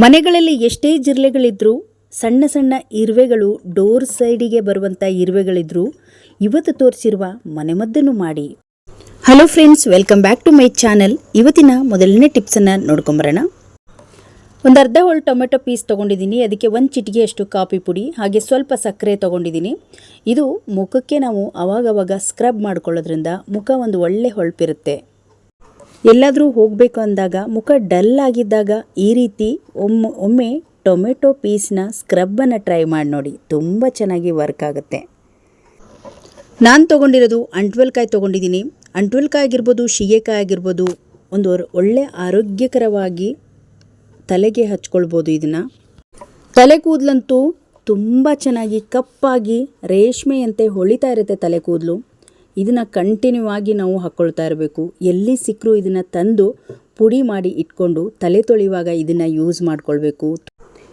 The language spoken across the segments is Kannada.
ಮನೆಗಳಲ್ಲಿ ಎಷ್ಟೇ ಜಿರಳೆಗಳಿದ್ರೂ, ಸಣ್ಣ ಸಣ್ಣ ಇರುವೆಗಳು ಡೋರ್ ಸೈಡಿಗೆ ಬರುವಂಥ ಇರುವೆಗಳಿದ್ರೂ ಇವತ್ತು ತೋರಿಸಿರುವ ಮನೆಮದ್ದನ್ನು ಮಾಡಿ. Hello friends welcome back to my channel ಇವತ್ತಿನ ಮೊದಲನೇ ಟಿಪ್ಸನ್ನು ನೋಡ್ಕೊಂಬರೋಣ. ಒಂದು ಅರ್ಧ ಹೋಳು ಟೊಮೆಟೊ ಪೀಸ್ ತೊಗೊಂಡಿದ್ದೀನಿ. ಅದಕ್ಕೆ ಒಂದು ಚಿಟಿಗೆಯಷ್ಟು ಕಾಫಿ ಪುಡಿ, ಹಾಗೆ ಸ್ವಲ್ಪ ಸಕ್ಕರೆ ತೊಗೊಂಡಿದ್ದೀನಿ. ಇದು ಮುಖಕ್ಕೆ ನಾವು ಅವಾಗವಾಗ ಸ್ಕ್ರಬ್ ಮಾಡ್ಕೊಳ್ಳೋದ್ರಿಂದ ಮುಖ ಒಂದು ಒಳ್ಳೆ ಹೊಳಪಿರುತ್ತೆ. ಎಲ್ಲಾದರೂ ಹೋಗಬೇಕು ಅಂದಾಗ ಮುಖ ಡಲ್ ಆಗಿದ್ದಾಗ ಈ ರೀತಿ ಒಮ್ಮೆ ಒಮ್ಮೆ ಟೊಮೆಟೊ ಪೀಸ್ನ ಸ್ಕ್ರಬ್ಬನ್ನು ಟ್ರೈ ಮಾಡಿ ನೋಡಿ. ತುಂಬ ಚೆನ್ನಾಗಿ ವರ್ಕ್ ಆಗುತ್ತೆ. ನಾನು ತೊಗೊಂಡಿರೋದು ಅಂಟ್ವೆಲ್ಕಾಯಿ ತೊಗೊಂಡಿದ್ದೀನಿ. ಅಂಟ್ವೆಲ್ಕಾಯಿ ಆಗಿರ್ಬೋದು, ಶಿಗೆಕಾಯಿ ಆಗಿರ್ಬೋದು, ಒಂದು ಒಳ್ಳೆ ಆರೋಗ್ಯಕರವಾಗಿ ತಲೆಗೆ ಹಚ್ಕೊಳ್ಬೋದು ಇದನ್ನು. ತಲೆ ಕೂದಲಂತೂ ತುಂಬ ಚೆನ್ನಾಗಿ ಕಪ್ಪಾಗಿ ರೇಷ್ಮೆಯಂತೆ ಹೊಳಿತಾ ಇರುತ್ತೆ ತಲೆ ಕೂದಲು. ಇದನ್ನು ಕಂಟಿನ್ಯೂ ಆಗಿ ನಾವು ಹಾಕ್ಕೊಳ್ತಾ ಇರಬೇಕು. ಎಲ್ಲಿ ಸಿಕ್ಕರೂ ಇದನ್ನು ತಂದು ಪುಡಿ ಮಾಡಿ ಇಟ್ಕೊಂಡು ತಲೆ ತೊಳೆಯುವಾಗ ಇದನ್ನು ಯೂಸ್ ಮಾಡ್ಕೊಳ್ಬೇಕು.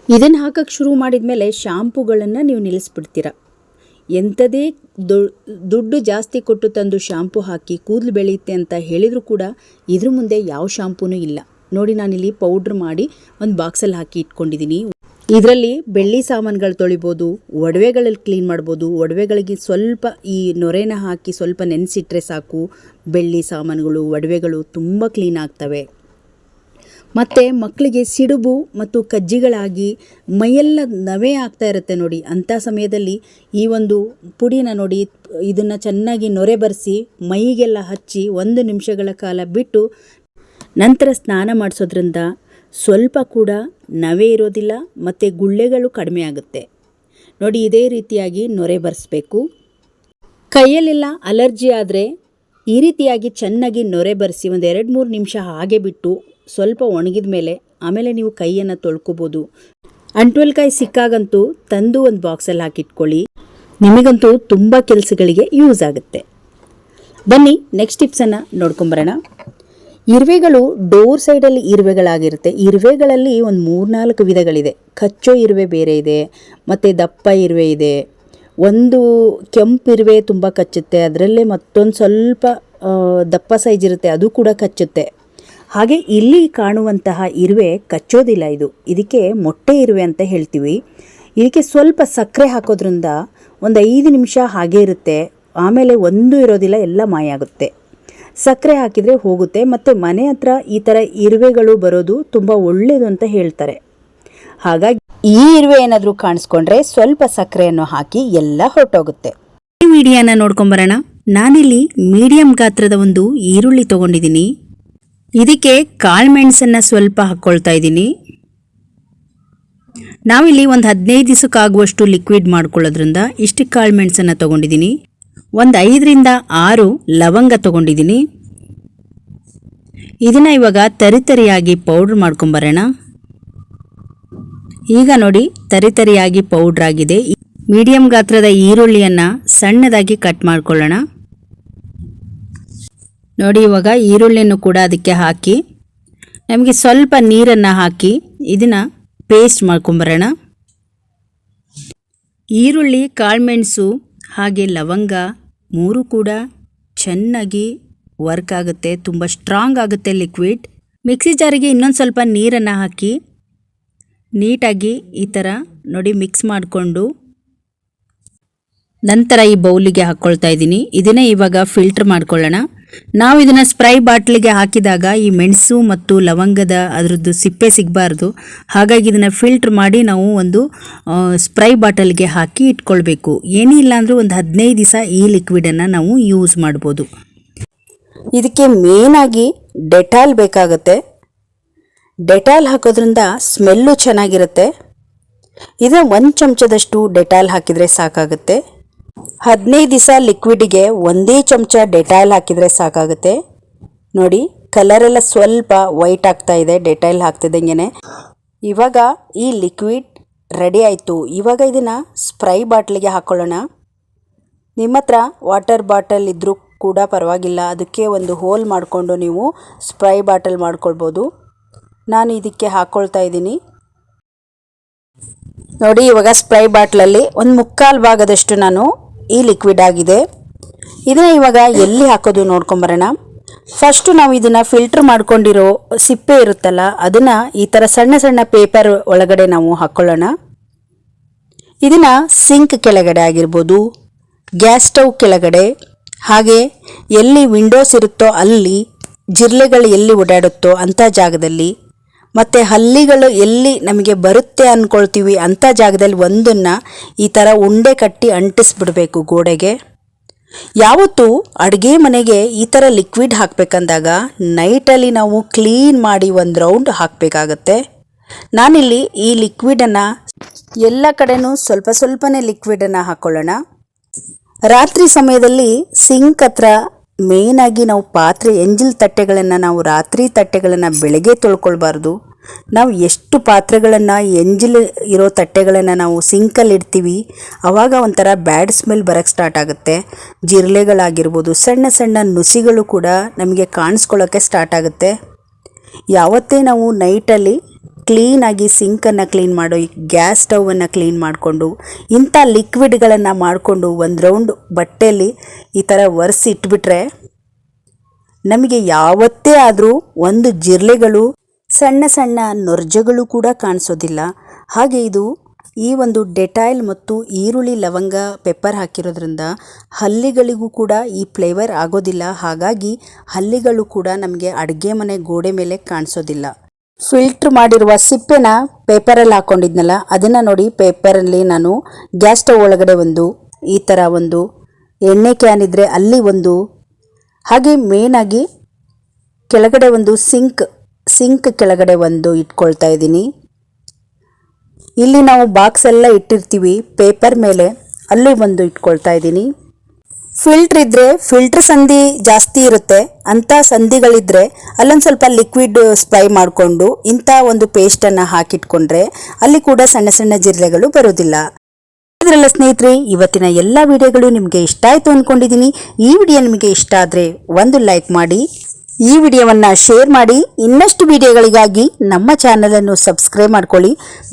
ಇದನ್ನು ಹಾಕಕ್ಕೆ ಶುರು ಮಾಡಿದ ಮೇಲೆ ಶಾಂಪುಗಳನ್ನು ನೀವು ನಿಲ್ಲಿಸ್ಬಿಡ್ತೀರ ಎಂಥದೇ ದುಡ್ಡು ಜಾಸ್ತಿ ಕೊಟ್ಟು ತಂದು ಶಾಂಪು ಹಾಕಿ ಕೂದಲು ಬೆಳೆಯುತ್ತೆ ಅಂತ ಹೇಳಿದರೂ ಕೂಡ ಇದ್ರ ಮುಂದೆ ಯಾವ ಶಾಂಪೂನೂ ಇಲ್ಲ. ನೋಡಿ ನಾನಿಲ್ಲಿ ಪೌಡ್ರ್ ಮಾಡಿ ಒಂದು ಬಾಕ್ಸಲ್ಲಿ ಹಾಕಿ ಇಟ್ಕೊಂಡಿದ್ದೀನಿ ಇದರಲ್ಲಿ ಬೆಳ್ಳಿ ಸಾಮಾನುಗಳು ತೊಳಿಬೋದು, ಒಡವೆಗಳಲ್ಲಿ ಕ್ಲೀನ್ ಮಾಡ್ಬೋದು, ಒಡವೆಗಳಿಗೆ ಸ್ವಲ್ಪ ಈ ನೊರೆನ ಹಾಕಿ ಸ್ವಲ್ಪ ನೆನೆಸಿಟ್ರೆ ಸಾಕು. ಬೆಳ್ಳಿ ಸಾಮಾನುಗಳು, ಒಡವೆಗಳು ತುಂಬ ಕ್ಲೀನ್ ಆಗ್ತವೆ. ಮತ್ತು ಮಕ್ಕಳಿಗೆ ಸಿಡುಬು ಮತ್ತು ಕಜ್ಜಿಗಳಾಗಿ ಮೈಯೆಲ್ಲ ನವೆ ಆಗ್ತಾ ಇರುತ್ತೆ ನೋಡಿ. ಅಂಥ ಸಮಯದಲ್ಲಿ ಈ ಒಂದು ಪುಡಿನ ನೋಡಿ, ಇದನ್ನು ಚೆನ್ನಾಗಿ ನೊರೆ ಬರೆಸಿ ಮೈಗೆಲ್ಲ ಹಚ್ಚಿ ಒಂದು ನಿಮಿಷಗಳ ಕಾಲ ಬಿಟ್ಟು ನಂತರ ಸ್ನಾನ ಮಾಡಿಸೋದ್ರಿಂದ ಸ್ವಲ್ಪ ಕೂಡ ನವೆ ಇರೋದಿಲ್ಲ, ಮತ್ತು ಗುಳ್ಳೆಗಳು ಕಡಿಮೆ ಆಗುತ್ತೆ. ನೋಡಿ, ಇದೇ ರೀತಿಯಾಗಿ ನೊರೆ ಬರೆಸ್ಬೇಕು. ಕೈಯಲ್ಲೆಲ್ಲ ಅಲರ್ಜಿ ಆದರೆ ಈ ರೀತಿಯಾಗಿ ಚೆನ್ನಾಗಿ ನೊರೆ ಬರೆಸಿ ಒಂದು ಎರಡು ಮೂರು ನಿಮಿಷ ಹಾಗೆ ಬಿಟ್ಟು ಸ್ವಲ್ಪ ಒಣಗಿದ ಮೇಲೆ ಆಮೇಲೆ ನೀವು ಕೈಯನ್ನು ತೊಳ್ಕೊಬೋದು. ಅಂಟ್ವೆಲ್ಕಾಯಿ ಸಿಕ್ಕಾಗಂತೂ ತಂದು ಒಂದು ಬಾಕ್ಸಲ್ಲಿ ಹಾಕಿಟ್ಕೊಳ್ಳಿ. ನಿಮಗಂತೂ ತುಂಬ ಕೆಲಸಗಳಿಗೆ ಯೂಸ್ ಆಗುತ್ತೆ. ಬನ್ನಿ ನೆಕ್ಸ್ಟ್ ಟಿಪ್ಸನ್ನು ನೋಡ್ಕೊಂಬರೋಣ. ಇರುವೆಗಳು ಡೋರ್ ಸೈಡಲ್ಲಿ ಇರುವೆಗಳಾಗಿರುತ್ತೆ. ಇರುವೆಗಳಲ್ಲಿ ಒಂದು ಮೂರ್ನಾಲ್ಕು ವಿಧಗಳಿದೆ. ಕಚ್ಚೋ ಇರುವೆ ಬೇರೆ ಇದೆ, ಮತ್ತು ದಪ್ಪ ಇರುವೆ ಇದೆ. ಒಂದು ಕೆಂಪು ಇರುವೆ ತುಂಬ ಕಚ್ಚುತ್ತೆ, ಅದರಲ್ಲೇ ಮತ್ತೊಂದು ಸ್ವಲ್ಪ ದಪ್ಪ ಸೈಜ್ ಇರುತ್ತೆ, ಅದು ಕೂಡ ಕಚ್ಚುತ್ತೆ. ಹಾಗೆ ಇಲ್ಲಿ ಕಾಣುವಂತಹ ಇರುವೆ ಕಚ್ಚೋದಿಲ್ಲ ಇದು. ಇದಕ್ಕೆ ಮೊಟ್ಟೆ ಇರುವೆ ಅಂತ ಹೇಳ್ತೀವಿ. ಇದಕ್ಕೆ ಸ್ವಲ್ಪ ಸಕ್ಕರೆ ಹಾಕೋದ್ರಿಂದ ಒಂದು ಐದು ನಿಮಿಷ ಹಾಗೆ ಇರುತ್ತೆ. ಆಮೇಲೆ ಒಂದು ಇರೋದಿಲ್ಲ, ಎಲ್ಲ ಮಾಯ ಆಗುತ್ತೆ ಸಕ್ಕರೆ ಹಾಕಿದರೆ ಹೋಗುತ್ತೆ ಮತ್ತು ಮನೆ ಹತ್ರ ಈ ಥರ ಇರುವೆಗಳು ಬರೋದು ತುಂಬ ಒಳ್ಳೆಯದು ಅಂತ ಹೇಳ್ತಾರೆ. ಹಾಗಾಗಿ ಈ ಇರುವೆ ಏನಾದರೂ ಕಾಣಿಸ್ಕೊಂಡ್ರೆ ಸ್ವಲ್ಪ ಸಕ್ಕರೆಯನ್ನು ಹಾಕಿ ಎಲ್ಲ ಹೊರಟೋಗುತ್ತೆ. ಈ ವಿಡಿಯೋನ ನೋಡ್ಕೊಂಬರೋಣ ನಾನಿಲ್ಲಿ ಮೀಡಿಯಂ ಗಾತ್ರದ ಒಂದು ಈರುಳ್ಳಿ ತಗೊಂಡಿದ್ದೀನಿ. ಇದಕ್ಕೆ ಕಾಳುಮೆಣಸನ್ನು ಸ್ವಲ್ಪ ಹಾಕ್ಕೊಳ್ತಾ ಇದ್ದೀನಿ. ನಾವಿಲ್ಲಿ ಒಂದು ಹದಿನೈದು ದಿವಸಕ್ಕಾಗುವಷ್ಟು ಲಿಕ್ವಿಡ್ ಮಾಡ್ಕೊಳ್ಳೋದ್ರಿಂದ ಇಷ್ಟು ಕಾಳುಮೆಣಸನ್ನು ತಗೊಂಡಿದ್ದೀನಿ. ಒಂದು ಐದರಿಂದ ಆರು ಲವಂಗ ತಗೊಂಡಿದ್ದೀನಿ. ಇದನ್ನು ಇವಾಗ ತರಿತರಿಯಾಗಿ ಪೌಡ್ರ್ ಮಾಡ್ಕೊಂಬರೋಣ ಈಗ ನೋಡಿ ತರಿತರಿಯಾಗಿ ಪೌಡ್ರ್ ಆಗಿದೆ. ಮೀಡಿಯಂ ಗಾತ್ರದ ಈರುಳ್ಳಿಯನ್ನು ಸಣ್ಣದಾಗಿ ಕಟ್ ಮಾಡ್ಕೊಳ್ಳೋಣ. ನೋಡಿ ಇವಾಗ ಈರುಳ್ಳಿಯನ್ನು ಕೂಡ ಅದಕ್ಕೆ ಹಾಕಿ, ನಮಗೆ ಸ್ವಲ್ಪ ನೀರನ್ನು ಹಾಕಿ ಇದನ್ನು ಪೇಸ್ಟ್ ಮಾಡ್ಕೊಂಬರೋಣ ಈರುಳ್ಳಿ, ಕಾಳುಮೆಣಸು ಹಾಗೆ ಲವಂಗ ಮೂರು ಕೂಡ ಚೆನ್ನಾಗಿ ವರ್ಕ್ ಆಗುತ್ತೆ, ತುಂಬ ಸ್ಟ್ರಾಂಗ್ ಆಗುತ್ತೆ ಲಿಕ್ವಿಡ್ ಮಿಕ್ಸಿ ಜಾರಿಗೆ ಇನ್ನೊಂದು ಸ್ವಲ್ಪ ನೀರನ್ನು ಹಾಕಿ ನೀಟಾಗಿ ಈ ಥರ ನೋಡಿ ಮಿಕ್ಸ್ ಮಾಡಿಕೊಂಡು ನಂತರ ಈ ಬೌಲಿಗೆ ಹಾಕ್ಕೊಳ್ತಾ ಇದ್ದೀನಿ. ಇದನ್ನೇ ಇವಾಗ ಫಿಲ್ಟರ್ ಮಾಡ್ಕೊಳ್ಳೋಣ. ನಾವು ಇದನ್ನು ಸ್ಪ್ರೈ ಬಾಟ್ಲಿಗೆ ಹಾಕಿದಾಗ ಈ ಮೆಣಸು ಮತ್ತು ಲವಂಗದ ಅದರದ್ದು ಸಿಪ್ಪೆ ಸಿಗಬಾರ್ದು. ಹಾಗಾಗಿ ಇದನ್ನು ಫಿಲ್ಟ್ರ್ ಮಾಡಿ ನಾವು ಒಂದು ಸ್ಪ್ರೈ ಬಾಟಲ್ಗೆ ಹಾಕಿ ಇಟ್ಕೊಳ್ಬೇಕು. ಏನಿಲ್ಲ ಅಂದರೂ ಒಂದು ಹದಿನೈದು ದಿವಸ ಈ ಲಿಕ್ವಿಡನ್ನು ನಾವು ಯೂಸ್ ಮಾಡ್ಬೋದು. ಇದಕ್ಕೆ ಮೇನಾಗಿ ಡೆಟಾಲ್ ಬೇಕಾಗುತ್ತೆ. ಡೆಟಾಲ್ ಹಾಕೋದ್ರಿಂದ ಸ್ಮೆಲ್ಲು ಚೆನ್ನಾಗಿರುತ್ತೆ. ಇದು ಒಂದು ಚಮಚದಷ್ಟು ಡೆಟಾಲ್ ಹಾಕಿದರೆ ಸಾಕಾಗುತ್ತೆ. ಹದಿನೈದು ದಿವಸ ಲಿಕ್ವಿಡಿಗೆ ಒಂದೇ ಚಮಚ ಡೆಟಾಯ್ಲ್ ಹಾಕಿದರೆ ಸಾಕಾಗುತ್ತೆ. ನೋಡಿ ಕಲರೆಲ್ಲ ಸ್ವಲ್ಪ ವೈಟ್ ಆಗ್ತಾ ಇದೆ ಡೆಟಾಯಿಲ್ ಹಾಕ್ತಿದ್ದಂಗೆ ಇವಾಗ ಈ ಲಿಕ್ವಿಡ್ ರೆಡಿ ಆಯಿತು. ಇವಾಗ ಇದನ್ನು ಸ್ಪ್ರೈ ಬಾಟ್ಲಿಗೆ ಹಾಕ್ಕೊಳ್ಳೋಣ ನಿಮ್ಮ ಹತ್ರ ವಾಟರ್ ಬಾಟಲ್ ಇದ್ದರೂ ಕೂಡ ಪರವಾಗಿಲ್ಲ. ಅದಕ್ಕೆ ಒಂದು ಹೋಲ್ ಮಾಡಿಕೊಂಡು ನೀವು ಸ್ಪ್ರೈ ಬಾಟಲ್ ಮಾಡ್ಕೊಳ್ಬೋದು. ನಾನು ಇದಕ್ಕೆ ಹಾಕ್ಕೊಳ್ತಾ ಇದ್ದೀನಿ. ನೋಡಿ, ಇವಾಗ ಸ್ಪ್ರೈ ಬಾಟ್ಲಲ್ಲಿ ಒಂದು ಮುಕ್ಕಾಲು ಭಾಗದಷ್ಟು ನಾನು ಈ ಲಿಕ್ವಿಡ್ ಆಗಿದೆ. ಇದನ್ನ ಇವಾಗ ಎಲ್ಲಿ ಹಾಕೋದು ನೋಡ್ಕೊಂಬರೋಣ. ಫಸ್ಟು ನಾವು ಇದನ್ನು ಫಿಲ್ಟ್ರ್ ಮಾಡ್ಕೊಂಡಿರೋ ಸಿಪ್ಪೆ ಇರುತ್ತಲ್ಲ, ಅದನ್ನು ಈ ಥರ ಸಣ್ಣ ಸಣ್ಣ ಪೇಪರ್ ಒಳಗಡೆ ನಾವು ಹಾಕ್ಕೊಳ್ಳೋಣ ಇದನ್ನು ಸಿಂಕ್ ಕೆಳಗಡೆ ಆಗಿರ್ಬೋದು ಗ್ಯಾಸ್ ಸ್ಟವ್ ಕೆಳಗಡೆ, ಹಾಗೆ ಎಲ್ಲಿ ವಿಂಡೋಸ್ ಇರುತ್ತೋ ಅಲ್ಲಿ ಜಿರ್ಲೆಗಳು ಎಲ್ಲಿ ಓಡಾಡುತ್ತೋ ಅಂಥ ಜಾಗದಲ್ಲಿ ಮತ್ತು ಹಲ್ಲಿಗಳು ಎಲ್ಲಿ ನಮಗೆ ಬರುತ್ತೆ ಅಂದ್ಕೊಳ್ತೀವಿ ಅಂಥ ಜಾಗದಲ್ಲಿ ಒಂದನ್ನು ಈ ಥರ ಉಂಡೆ ಕಟ್ಟಿ ಅಂಟಿಸ್ಬಿಡ್ಬೇಕು ಗೋಡೆಗೆ. ಯಾವತ್ತು ಅಡುಗೆ ಮನೆಗೆ ಈ ಥರ ಲಿಕ್ವಿಡ್ ಹಾಕಬೇಕಂದಾಗ ನೈಟಲ್ಲಿ ನಾವು ಕ್ಲೀನ್ ಮಾಡಿ ಒಂದು ರೌಂಡ್ ಹಾಕಬೇಕಾಗತ್ತೆ. ನಾನಿಲ್ಲಿ ಈ ಲಿಕ್ವಿಡನ್ನು ಎಲ್ಲ ಕಡೆನೂ ಸ್ವಲ್ಪ ಸ್ವಲ್ಪನೇ ಲಿಕ್ವಿಡನ್ನು ಹಾಕ್ಕೊಳ್ಳೋಣ ರಾತ್ರಿ ಸಮಯದಲ್ಲಿ ಸಿಂಕ್ ಹತ್ರ ಮೇಯ್ನಾಗಿ ನಾವು ಪಾತ್ರೆ ಎಂಜಿಲ್ ತಟ್ಟೆಗಳನ್ನು ನಾವು ರಾತ್ರಿ ತಟ್ಟೆಗಳನ್ನು ಬೆಳಗ್ಗೆ ತೊಳ್ಕೊಳ್ಬಾರ್ದು. ನಾವು ಎಷ್ಟು ಪಾತ್ರೆಗಳನ್ನು ಎಂಜಿಲ್ ಇರೋ ತಟ್ಟೆಗಳನ್ನು ನಾವು ಸಿಂಕಲ್ಲಿ ಇಡ್ತೀವಿ ಆವಾಗ ಒಂಥರ ಬ್ಯಾಡ್ ಸ್ಮೆಲ್ ಬರೋಕ್ಕೆ ಸ್ಟಾರ್ಟ್ ಆಗುತ್ತೆ. ಜಿರಳೆಗಳಾಗಿರ್ಬೋದು ಸಣ್ಣ ಸಣ್ಣ ನುಸಿಗಳು ಕೂಡ ನಮಗೆ ಕಾಣಿಸ್ಕೊಳ್ಳೋಕ್ಕೆ ಸ್ಟಾರ್ಟ್ ಆಗುತ್ತೆ. ಯಾವತ್ತೇ ನಾವು ನೈಟಲ್ಲಿ ಕ್ಲೀನಾಗಿ ಸಿಂಕನ್ನು ಕ್ಲೀನ್ ಮಾಡೋ ಗ್ಯಾಸ್ ಸ್ಟವನ್ನು ಕ್ಲೀನ್ ಮಾಡಿಕೊಂಡು, ಇಂಥ ಲಿಕ್ವಿಡ್ಗಳನ್ನು ಮಾಡಿಕೊಂಡು ಒಂದು ರೌಂಡ್ ಬಟ್ಟೆಯಲ್ಲಿ ಈ ಥರ ಒರೆಸಿ ಇಟ್ಬಿಟ್ರೆ ನಮಗೆ ಯಾವತ್ತೇ ಆದರೂ ಒಂದು ಜಿರಳೆಗಳು, ಸಣ್ಣ ಸಣ್ಣ ನೊರ್ಜಗಳು ಕೂಡ ಕಾಣಿಸೋದಿಲ್ಲ. ಹಾಗೆ ಇದು ಈ ಒಂದು ಡೆಟಾಯಿಲ್ ಮತ್ತು ಈರುಳ್ಳಿ, ಲವಂಗ, ಪೆಪ್ಪರ್ ಹಾಕಿರೋದ್ರಿಂದ ಹಲ್ಲಿಗಳಿಗೂ ಕೂಡ ಈ ಫ್ಲೇವರ್ ಆಗೋದಿಲ್ಲ. ಹಾಗಾಗಿ ಹಲ್ಲಿಗಳು ಕೂಡ ನಮಗೆ ಅಡುಗೆ ಮನೆ ಗೋಡೆ ಮೇಲೆ ಕಾಣಿಸೋದಿಲ್ಲ. ಫಿಲ್ಟ್ರ್ ಮಾಡಿರುವ ಸಿಪ್ಪೆನ ಪೇಪರಲ್ಲಿ ಹಾಕ್ಕೊಂಡಿದ್ನಲ್ಲ ಅದನ್ನು ನೋಡಿ ಪೇಪರಲ್ಲಿ ನಾನು ಗ್ಯಾಸ್ ಸ್ಟವ್ ಒಳಗಡೆ ಒಂದು ಈ ಥರ ಒಂದು ಎಣ್ಣೆ ಕ್ಯಾನ್ ಇದ್ದರೆ ಅಲ್ಲಿ ಒಂದು ಹಾಗೆ ಮೇನಾಗಿ ಕೆಳಗಡೆ ಒಂದು ಸಿಂಕ್ ಸಿಂಕ್ ಕೆಳಗಡೆ ಒಂದು ಇಟ್ಕೊಳ್ತಾ ಇದ್ದೀನಿ. ಇಲ್ಲಿ ನಾವು ಬಾಕ್ಸ್ ಎಲ್ಲ ಇಟ್ಟಿರ್ತೀವಿ ಪೇಪರ್ ಮೇಲೆ ಅಲ್ಲಿ ಒಂದು ಇಟ್ಕೊಳ್ತಾ ಇದ್ದೀನಿ. ಫಿಲ್ಟ್ರ್ ಇದ್ರೆ ಫಿಲ್ಟರ್ ಸಂಧಿ ಜಾಸ್ತಿ ಇರುತ್ತೆ. ಅಂಥ ಸಂಧಿಗಳಿದ್ರೆ ಅಲ್ಲೊಂದು ಸ್ವಲ್ಪ ಲಿಕ್ವಿಡ್ ಸ್ಪ್ರೈ ಮಾಡಿಕೊಂಡು ಇಂಥ ಒಂದು ಪೇಸ್ಟನ್ನು ಹಾಕಿಟ್ಕೊಂಡ್ರೆ ಅಲ್ಲಿ ಕೂಡ ಸಣ್ಣ ಸಣ್ಣ ಜಿರಳೆಗಳು ಬರೋದಿಲ್ಲ. ಇದರಲ್ಲ ಸ್ನೇಹಿತರೆ, ಇವತ್ತಿನ ಎಲ್ಲ ವಿಡಿಯೋಗಳು ನಿಮಗೆ ಇಷ್ಟ ಆಯಿತು ಅಂದ್ಕೊಂಡಿದ್ದೀನಿ ಈ ವಿಡಿಯೋ ನಿಮಗೆ ಇಷ್ಟ ಆದರೆ ಒಂದು ಲೈಕ್ ಮಾಡಿ, ಈ ವಿಡಿಯೋವನ್ನು ಶೇರ್ ಮಾಡಿ, ಇನ್ನಷ್ಟು ವಿಡಿಯೋಗಳಿಗಾಗಿ ನಮ್ಮ ಚಾನಲನ್ನು ಸಬ್ಸ್ಕ್ರೈಬ್ ಮಾಡ್ಕೊಳ್ಳಿ.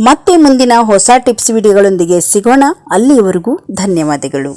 ಮತ್ತೆ ಮುಂದಿನ ಹೊಸ ಟಿಪ್ಸ್ ವಿಡಿಯೋಗಳೊಂದಿಗೆ ಸಿಗೋಣ. ಅಲ್ಲಿಯವರೆಗೂ ಧನ್ಯವಾದಗಳು.